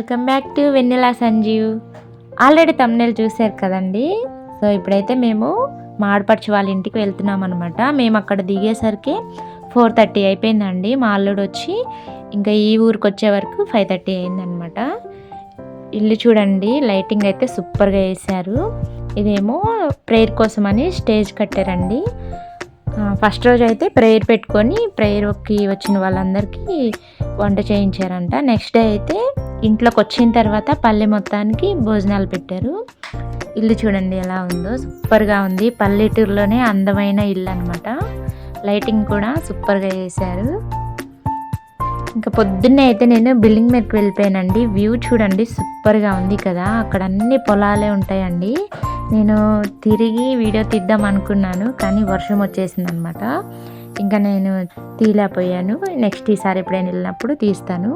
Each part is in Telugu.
Welcome back to Vennela Sanjeev. Already thumbnail చూశారు కదండి? సో ఇప్పుడైతే మేము మాడపడిచి వాళ్ళ ఇంటికి వెళ్తున్నాం అనమాట మేము అక్కడ దిగేసరికి ఫోర్ థర్టీ అయిపోయిందండి. మా అల్లుడు వచ్చి ఇంకా ఈ ఊరికి వచ్చే వరకు ఫైవ్ థర్టీ అయిందనమాట ఇల్లు చూడండి లైటింగ్ అయితే సూపర్గా వేశారు. ఇదేమో ప్రేయర్ కోసమని స్టేజ్ కట్టారండి. ఫస్ట్ రోజు అయితే ప్రేయర్ పెట్టుకొని ప్రేయర్కి వచ్చిన వాళ్ళందరికీ వంట చేయించారంట. నెక్స్ట్ డే అయితే ఇంట్లోకి వచ్చిన తర్వాత పల్లె మొత్తానికి భోజనాలు పెట్టారు. ఇల్లు చూడండి ఎలా ఉందో. సూపర్గా ఉంది. పల్లెటూరులోనే అందమైన ఇల్లు అనమాట లైటింగ్ కూడా సూపర్గా వేశారు ఇంకా పొద్దున్నే అయితే నేను బిల్డింగ్ మీదకి వెళ్ళిపోయానండి. వ్యూ చూడండి. సూపర్గా ఉంది కదా. అక్కడ అన్ని పొలాలే ఉంటాయండి. నేను తిరిగి వీడియో తీద్దాం అనుకున్నాను కానీ వర్షం వచ్చేసింది అనమాట ఇంకా నేను తీలేకపోయాను నెక్స్ట్ ఈసారి ఎప్పుడైనా వెళ్ళినప్పుడు తీస్తాను.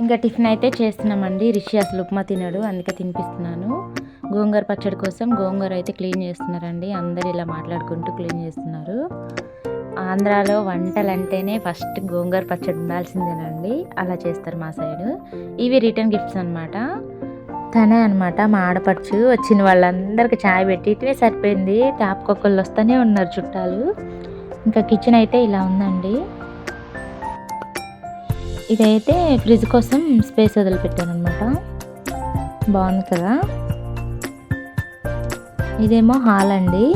ఇంకా టిఫిన్ అయితే చేస్తున్నామండి. రిషి అసలు ఉప్మా తినడు అందుకే తినిపిస్తున్నాను. గోంగూర పచ్చడి కోసం గోంగూర అయితే క్లీన్ చేస్తున్నారండి. అందరు ఇలా మాట్లాడుకుంటూ క్లీన్ చేస్తున్నారు. ఆంధ్రాలో వంటలు అంటేనే ఫస్ట్ గోంగూర పచ్చడి ఉండాల్సిందేనండి. అలా చేస్తారు మా సైడ్. ఇవి రిటర్న్ గిఫ్ట్స్ అనమాట తనే అనమాట మా ఆడపడుచు వచ్చిన వాళ్ళందరికీ చాయ్ పెట్టి ఇటువే సరిపోయింది ట్యాప్ కొక్కళ్ళు వస్తూనే ఉన్నారు చుట్టాలు. ఇంకా కిచెన్ అయితే ఇలా ఉందండి. ఇదైతే ఫ్రిడ్జ్ కోసం స్పేస్ వదిలిపెట్టాను అనమాట బాగుంది కదా? ఇదేమో హాల్ అండి.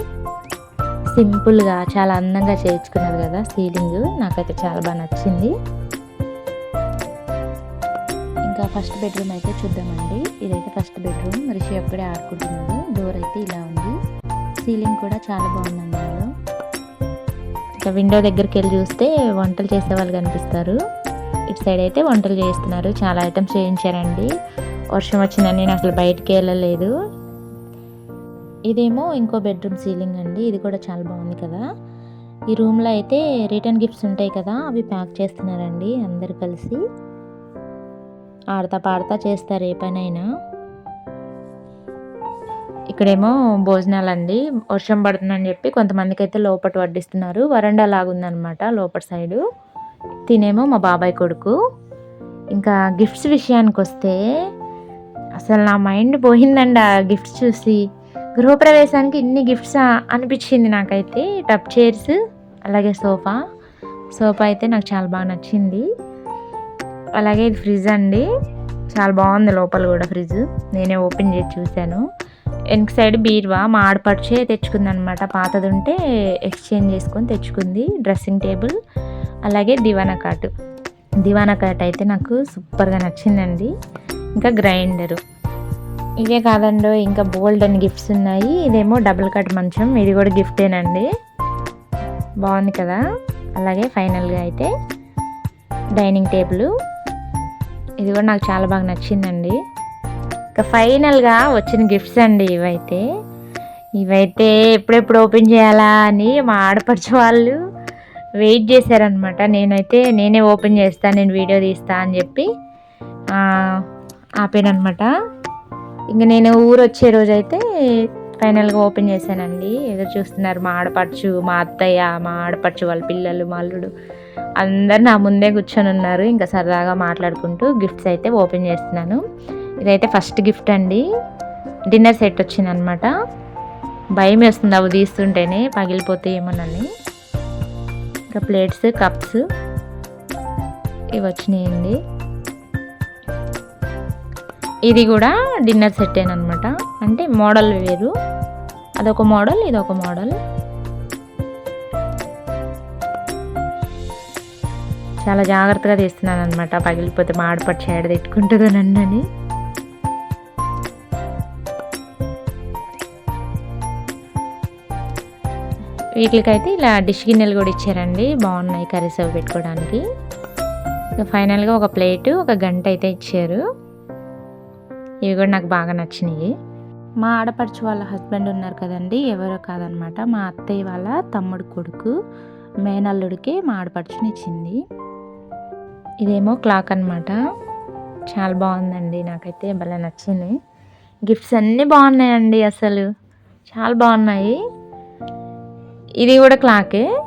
సింపుల్గా చాలా అందంగా చేయించుకున్నారు కదా సీలింగ్. నాకైతే చాలా బాగా నచ్చింది. ఇంకా ఫస్ట్ బెడ్రూమ్ అయితే చూద్దామండి. ఇదైతే ఫస్ట్ బెడ్రూమ్. రిషి అప్పుడే ఆడుకుంటున్నాడు. డోర్ అయితే ఇలా ఉంది. సీలింగ్ కూడా చాలా బాగుంది అందులో ఇంకా విండో దగ్గరికి వెళ్ళి చూస్తే వంటలు చేసే వాళ్ళు కనిపిస్తారు. ఇటు సైడ్ అయితే వంటలు చేస్తున్నారు. చాలా ఐటమ్స్ చేయించారండి. వర్షం వచ్చిందని నేను అసలు బయటికి వెళ్ళలేదు. ఇదేమో ఇంకో బెడ్రూమ్ సీలింగ్ అండి. ఇది కూడా చాలా బాగుంది కదా. ఈ రూమ్లో అయితే రిటర్న్ గిఫ్ట్స్ ఉంటాయి కదా. అవి ప్యాక్ చేస్తున్నారండి అందరు కలిసి. ఆడతా పాడతా చేస్తారు ఏ పనైనా ఇక్కడేమో భోజనాలు అండి వర్షం పడుతుందని చెప్పి కొంతమందికి అయితే లోపట వడ్డిస్తున్నారు. వరండా లాగుందనమాట లోపల సైడు. తినేమో మా బాబాయ్ కొడుకు. ఇంకా గిఫ్ట్స్ విషయానికి వస్తే అసలు నా మైండ్ పోయిందండి ఆ గిఫ్ట్స్ చూసి. గృహప్రవేశానికి ఇన్ని గిఫ్ట్స్ అనిపించింది నాకైతే. టప్ చైర్స్ అలాగే సోఫా. సోఫా అయితే నాకు చాలా బాగా నచ్చింది. అలాగే ఇది ఫ్రిడ్జ్ అండి. చాలా బాగుంది లోపల కూడా ఫ్రిడ్జ్. నేనే ఓపెన్ చేసి చూశాను. వెనక సైడ్ బీరువా? మా ఆడపడిచే తెచ్చుకుంది అనమాట పాతది ఉంటే ఎక్స్చేంజ్ చేసుకొని తెచ్చుకుంది. Dressing table. అలాగే దివానా కాట్. దివానా కాట్ అయితే నాకు సూపర్గా నచ్చిందండి. ఇంకా గ్రైండరు. ఇవే కాదండో ఇంకా బోల్డ్ అని గిఫ్ట్స్ ఉన్నాయి. ఇదేమో డబుల్ కట్ మంచం. ఇది కూడా గిఫ్టేనండి. బాగుంది కదా? అలాగే ఫైనల్గా అయితే డైనింగ్ టేబుల్. ఇది కూడా నాకు చాలా బాగా నచ్చిందండి. ఇంకా ఫైనల్గా వచ్చిన గిఫ్ట్స్ అండి ఇవైతే. ఇవైతే ఎప్పుడెప్పుడు ఓపెన్ చేయాలా అని మా ఆడపడిచే వాళ్ళు వెయిట్ చేశారనమాట నేనైతే నేనే ఓపెన్ చేస్తా నేను వీడియో తీస్తా అని చెప్పి ఆపానమాట ఇంక నేను ఊరు వచ్చే రోజు అయితే ఫైనల్గా ఓపెన్ చేశానండి. ఎదురు చూస్తున్నారు మా ఆడపడుచు మా అత్తయ్య మా ఆడపడుచు వాళ్ళ పిల్లలు మా అల్లుడు. అందరు నా ముందే కూర్చొని ఉన్నారు ఇంకా సరదాగా మాట్లాడుకుంటూ గిఫ్ట్స్ అయితే ఓపెన్ చేస్తున్నాను. ఇదైతే ఫస్ట్ గిఫ్ట్ అండి. డిన్నర్ సెట్ వచ్చిందనమాట భయం వేస్తుంది అవి తీస్తుంటేనే పగిలిపోతే ఏమోనని. ఇంకా ప్లేట్స్ కప్స్ ఇవి వచ్చినాయండి. ఇది కూడా డిన్నర్ సెట్ అనమాట అంటే మోడల్ వేరు. అదొక మోడల్ ఇదొక మోడల్. చాలా జాగ్రత్తగా తీస్తున్నాను అనమాట పగిలిపోతే మాడపట్టి ఏడ తిట్టుకుంటుందో నన్నని వీటికైతే ఇలా డిష్ గిన్నెలు కూడా ఇచ్చారండి. బాగున్నాయి కర్రీస్ అవి పెట్టుకోవడానికి. ఫైనల్గా ఒక ప్లేటు ఒక గంట అయితే ఇచ్చారు. ఇవి కూడా నాకు బాగా నచ్చినాయి. మా ఆడపడుచు వాళ్ళ హస్బెండ్ ఉన్నారు కదండి ఎవరో కాదనమాట. మా అత్తయ్య వాళ్ళ తమ్ముడు కొడుకు మేనల్లుడికి మా ఆడపడుచుని ఇచ్చింది. ఇదేమో క్లాక్ అనమాట చాలా బాగుందండి. నాకైతే భలే నచ్చింది. గిఫ్ట్స్ అన్నీ బాగున్నాయండి అసలు. చాలా బాగున్నాయి. ఇది కూడా క్లాకే.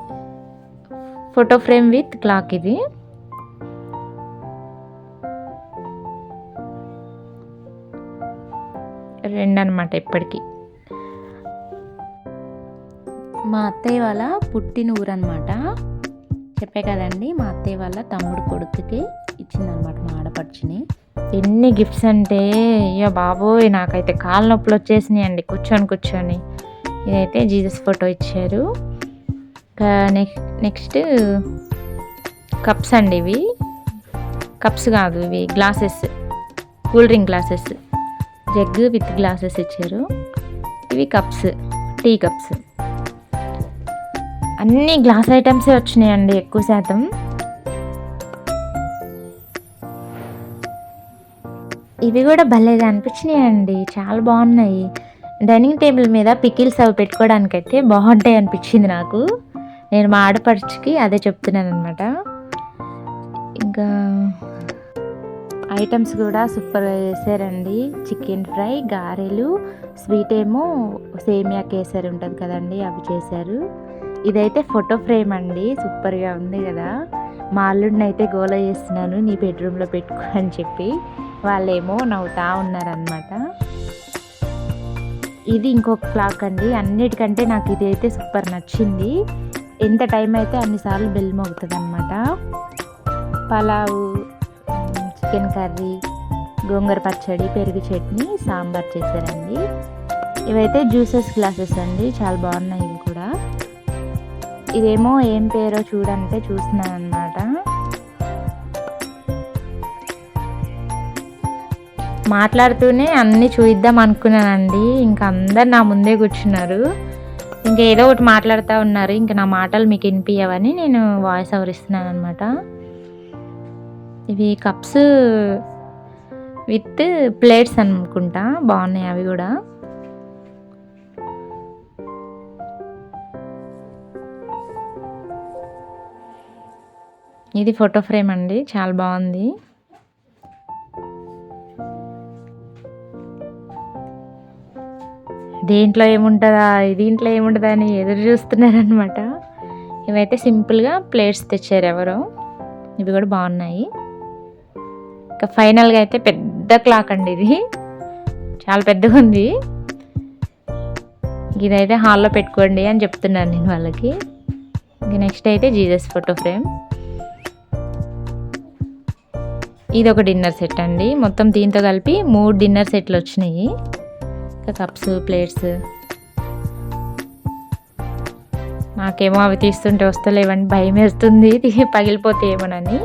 ఫోటో ఫ్రేమ్ విత్ క్లాక్ ఇది. రెండు అనమాట ఇప్పటికి. మా అత్తయ్య వాళ్ళ పుట్టిన ఊరు అనమాట చెప్పే కదండి మా అత్తయ్య వాళ్ళ తమ్ముడు కొడుకుకి ఇచ్చిందనమాట మా ఆడపడుచుని. ఎన్ని గిఫ్ట్స్ అంటే అయ్యో బాబోయ్ నాకైతే కాళ్ళ నొప్పులు వచ్చేసినాయి అండి కూర్చొని. కూర్చొని ఇదైతే జీసస్ ఫోటో ఇచ్చారు. నెక్స్ట్ నెక్స్ట్ కప్స్ అండి ఇవి. కప్స్ కాదు ఇవి glasses cool drink glasses. Jug with glasses ఇచ్చారు. ఇవి కప్స్ టీ కప్స్. అన్ని గ్లాస్ ఐటమ్సే వచ్చినాయండి ఎక్కువ శాతం. ఇవి కూడా భలేగా అనిపించినాయండి. చాలా బాగున్నాయి. డైనింగ్ టేబుల్ మీద పికిల్స్ అవి పెట్టుకోవడానికైతే బాగుంటాయి అనిపించింది నాకు. నేను మా ఆడపడుచుకి అదే చెప్తున్నాను అనమాట ఇంకా ఐటమ్స్ కూడా సూపర్గా చేశారండి. చికెన్ ఫ్రై గారెలు స్వీట్ ఏమో సేమియా కేసరి ఉంటుంది కదండి అవి చేశారు. ఇదైతే ఫోటో ఫ్రేమ్ అండి. సూపర్గా ఉంది కదా. మా అల్లుడిని అయితే గోల చేస్తున్నాను నీ బెడ్రూమ్లో పెట్టుకో అని చెప్పి. వాళ్ళేమో నవ్వుతా ఉన్నారనమాట ఇది ఇంకొక క్లాక్ అండి. అన్నిటికంటే నాకు ఇది అయితే సూపర్ నచ్చింది. ఎంత టైం అయితే అన్నిసార్లు బెల్ మోగుతుంది అనమాట పలావు చికెన్ కర్రీ గోంగూర పచ్చడి పెరుగు చట్నీ సాంబార్ చేశారండి. ఇవైతే జ్యూసెస్ గ్లాసెస్ అండి. చాలా బాగున్నాయి ఇవి కూడా. ఇదేమో ఏం పేరో చూడంటే చూస్తున్నాను అనమాట మాట్లాడుతూనే అన్నీ చూయిద్దాం అనుకున్నానండి. ఇంకా అందరు నా ముందే కూర్చున్నారు. ఇంకా ఏదో ఒకటి మాట్లాడుతూ ఉన్నారు. ఇంకా నా మాటలు మీకు వినిపించవని నేను వాయిస్ ఓవర్ ఇస్తున్నాను అనమాట ఇవి కప్స్ విత్ ప్లేట్స్ అనుకుంటా. బాగున్నాయి అవి కూడా? ఇది ఫోటో ఫ్రేమ్ అండి చాలా బాగుంది. దీంట్లో ఏముంటుందా? దీంట్లో ఏముంటుందా అని ఎదురు చూస్తున్నారనమాట ఇవైతే సింపుల్గా ప్లేట్స్ తెచ్చారు ఎవరో. ఇవి కూడా బాగున్నాయి. ఇంకా ఫైనల్గా అయితే పెద్ద క్లాక్ అండి ఇది. చాలా పెద్దగా ఉంది. ఇదైతే హాల్లో పెట్టుకోండి అని చెప్తున్నాను నేను వాళ్ళకి. ఇంక నెక్స్ట్ అయితే జీసస్ ఫోటో ఫ్రేమ్. ఇది ఒక డిన్నర్ సెట్ అండి. మొత్తం దీంతో కలిపి మూడు డిన్నర్ సెట్లు వచ్చినాయి. ఇంకా కప్స్ ప్లేట్స్. నాకేమో అవి తీస్తుంటే వస్తలేవని భయం వేస్తుంది. పగిలిపోతే ఏమోనని.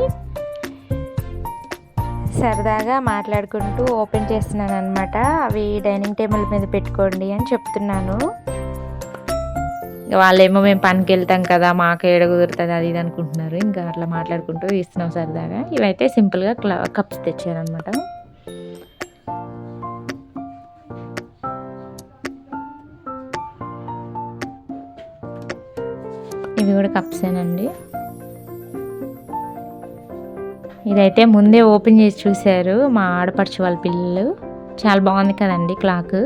సరదాగా మాట్లాడుకుంటూ ఓపెన్ చేస్తున్నాను అనమాట అవి డైనింగ్ టేబుల్ మీద పెట్టుకోండి అని చెప్తున్నాను. వాళ్ళేమో మేము పనికి వెళ్తాం కదా మాకు ఏడ కుదురుతుంది అది ఇది అనుకుంటున్నారు. ఇంకా అట్లా మాట్లాడుకుంటూ తీస్తున్నాం సరదాగా. ఇవైతే సింపుల్గా క్లా కప్స్ తెచ్చారనమాట ఇవి కూడా కప్సేనండి. ఇదైతే ముందే ఓపెన్ చేసి చూశారు మా ఆడపడుచు వాళ్ళ పిల్లలు. చాలా బాగుంది కదండి క్లాక్.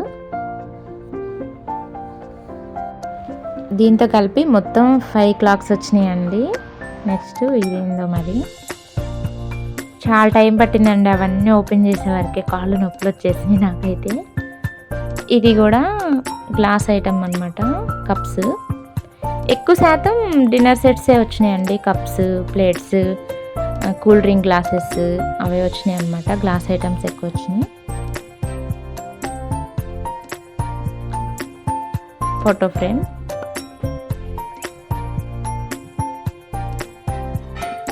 దీంతో కలిపి మొత్తం ఫైవ్ క్లాక్స్ వచ్చినాయండి. నెక్స్ట్ ఇదేందో మరి. చాలా టైం పట్టిందండి అవన్నీ ఓపెన్ చేసే వరకే కాళ్ళు నొప్పులు వచ్చేసినాయి నాకైతే. ఇది కూడా గ్లాస్ ఐటమ్ అనమాట కప్స్ ఎక్కువ శాతం డిన్నర్ సెట్సే వచ్చినాయండి cups plates cool drink glasses అవి వచ్చినాయి అనమాట గ్లాస్ ఐటమ్స్ ఎక్కువ వచ్చినాయి. ఫోటో ఫ్రేమ్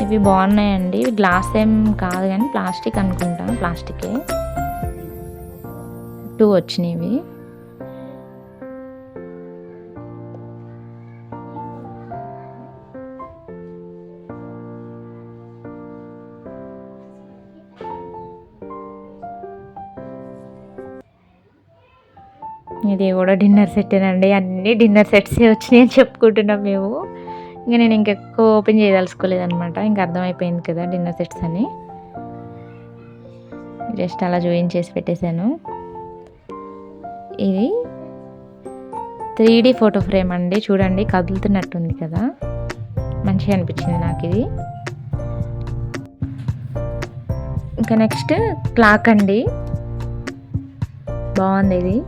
ఇవి బాగున్నాయండి. ఇవి గ్లాస్ ఏం కాదు కానీ ప్లాస్టిక్ అనుకుంటా. ప్లాస్టికే. టూ వచ్చినాయి ఇవి. ఇది కూడా డిన్నర్ సెట్ అండి అన్ని డిన్నర్ సెట్సే వచ్చినాయి అని చెప్పుకుంటున్నాం మేము. ఇంకా నేను ఇంకెక్కువ ఓపెన్ చేయదలుచుకోలేదనమాట ఇంకా అర్థమైపోయింది కదా డిన్నర్ సెట్స్ అని. జస్ట్ అలా జాయిన్ చేసి పెట్టేశాను. ఇది త్రీ డీ ఫోటో ఫ్రేమ్ అండి. చూడండి కదులుతున్నట్టుంది కదా. మంచిగా అనిపించింది నాకు ఇది. ఇంకా నెక్స్ట్ క్లాక్ అండి. బాగుంది ఇది.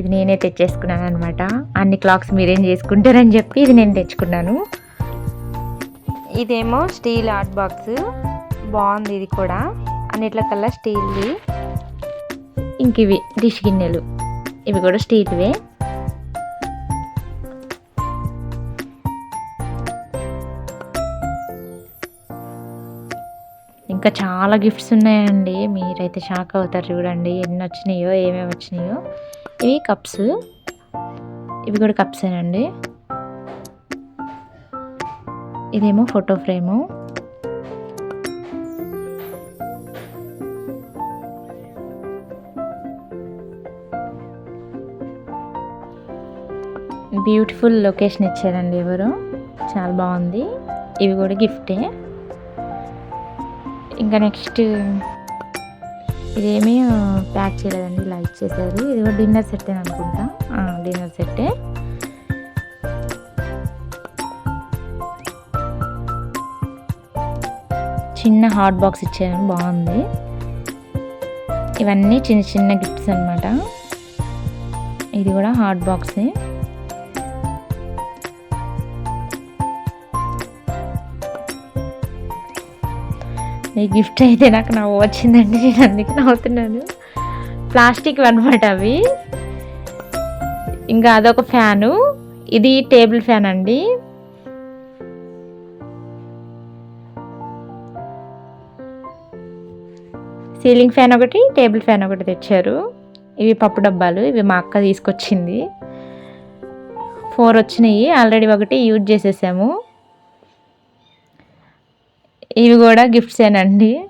ఇది నేనే తెచ్చేసుకున్నాను అనమాట అన్ని క్లాక్స్ మీరేం చేసుకుంటారని చెప్పి ఇది నేను తెచ్చుకున్నాను. ఇదేమో స్టీల్ ఆర్ట్ బాక్స్. బాగుంది ఇది కూడా. అన్నిట్ల కల్లా స్టీల్ది. ఇంక ఇవి డిష్ గిన్నెలు. ఇవి కూడా స్టీల్వే. ఇంకా చాలా గిఫ్ట్స్ ఉన్నాయండి. మీరైతే షాక్ అవుతారు చూడండి. ఎన్ని వచ్చినాయో ఏమేమి వచ్చినాయో. ఇవి కప్స్. ఇవి కూడా కప్సేనండి. ఇదేమో ఫోటో ఫ్రేము. బ్యూటిఫుల్ లొకేషన్ ఇచ్చారండి ఎవరు. చాలా బాగుంది. ఇవి కూడా గిఫ్టే. ఇంకా నెక్స్ట్ ఇదేమీ ప్యాక్ చేయలేదండి ఇలా ఇచ్చేసారు. ఇది కూడా డిన్నర్ సెట్ అనుకుంటా. డిన్నర్ సెట్టే. చిన్న హాట్ బాక్స్ ఇచ్చారు బాగుంది. ఇవన్నీ చిన్న చిన్న గిఫ్ట్స్ అనమాట ఇది కూడా హాట్ బాక్సే. ఈ గిఫ్ట్ అయితే నాకు నవ్వు వచ్చిందండి. నేను అందుకే నవ్వుతున్నాను. ప్లాస్టిక్ అనమాట అవి. ఇంకా అదొక ఫ్యాను. ఇది టేబుల్ ఫ్యాన్ అండి. సీలింగ్ ఫ్యాన్ ఒకటి టేబుల్ ఫ్యాన్ ఒకటి తెచ్చారు. ఇవి పప్పు డబ్బాలు. ఇవి మా అక్క తీసుకొచ్చింది. ఫోర్ వచ్చినాయి. ఆల్రెడీ ఒకటి యూజ్ చేసేసాము. ఇవి కూడా గిఫ్ట్సేనండి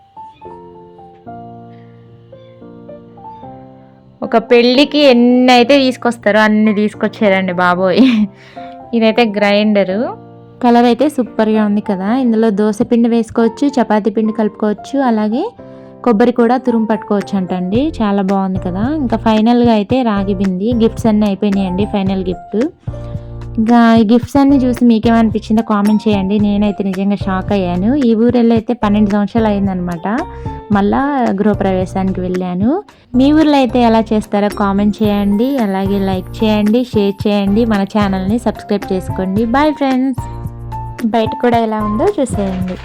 ఒక పెళ్ళికి ఎన్ని అయితే తీసుకొస్తారో అన్ని తీసుకొచ్చారండి బాబోయ్. ఇదైతే గ్రైండరు. కలర్ అయితే సూపర్గా ఉంది కదా. ఇందులో దోశ పిండి వేసుకోవచ్చు చపాతీ పిండి కలుపుకోవచ్చు అలాగే కొబ్బరి కూడా తురుము పట్టుకోవచ్చు అంటండి. చాలా బాగుంది కదా. ఇంకా ఫైనల్గా అయితే రాగి బింది. గిఫ్ట్స్ అన్నీ అయిపోయినాయండి ఫైనల్ గిఫ్ట్. ఇంకా ఈ గిఫ్ట్స్ అన్ని చూసి మీకేమనిపించిందో కామెంట్ చేయండి. నేనైతే నిజంగా షాక్ అయ్యాను. ఈ ఊరెళ్ళి అయితే పన్నెండు సంవత్సరాలు అయిందనమాట మళ్ళా గృహప్రవేశానికి వెళ్ళాను. మీ ఊర్లో అయితే ఎలా చేస్తారో కామెంట్ చేయండి. అలాగే లైక్ చేయండి షేర్ చేయండి. మన ఛానల్ని సబ్స్క్రైబ్ చేసుకోండి. బాయ్ ఫ్రెండ్స్ బయట కూడా ఎలా ఉందో చూసేయండి.